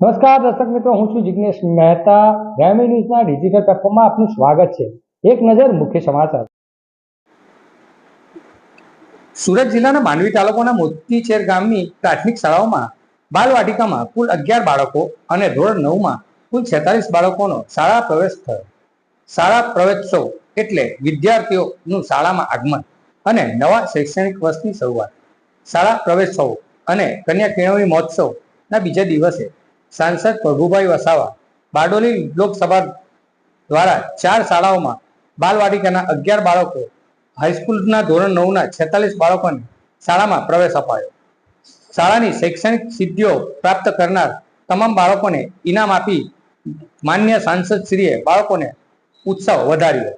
નમસ્કાર, દર્શક મિત્રો, હું છું જિગ્નેશ મહેતા. ગ્રામી ન્યૂઝના ડિજિટલ પ્લેટફોર્મમાં આપનું સ્વાગત છે. એક નજર મુખ્ય સમાચાર. સુરત જિલ્લાના માંડવી તાલુકાના મોતીચેર ગામની પ્રાથમિક શાળાઓમાં બાલવાટિકામાં કુલ અગિયાર બાળકો અને ધોરણ નવમાં કુલ છેતાલીસ બાળકોનો શાળા પ્રવેશ થયો. શાળા પ્રવેશોત્સવ એટલે વિદ્યાર્થીઓનું શાળામાં આગમન અને નવા શૈક્ષણિક વર્ષની શરૂઆત. શાળા પ્રવેશોત્સવ અને કન્યા કેળવણી મહોત્સવના બીજા દિવસે સાંસદ પ્રભુભાઈ વસાવા બારડોલી લોકસભા દ્વારા ચાર શાળાઓમાં બાલવાટિકાના અગિયાર બાળકો હાઈસ્કૂલના ધોરણ નવના છેતાલીસ બાળકોને શાળામાં પ્રવેશ અપાયો. શાળાની શૈક્ષણિક સિદ્ધિઓ પ્રાપ્ત કરનાર તમામ બાળકોને ઇનામ આપી માન્ય સાંસદ શ્રીએ બાળકોને ઉત્સાહ વધાર્યો.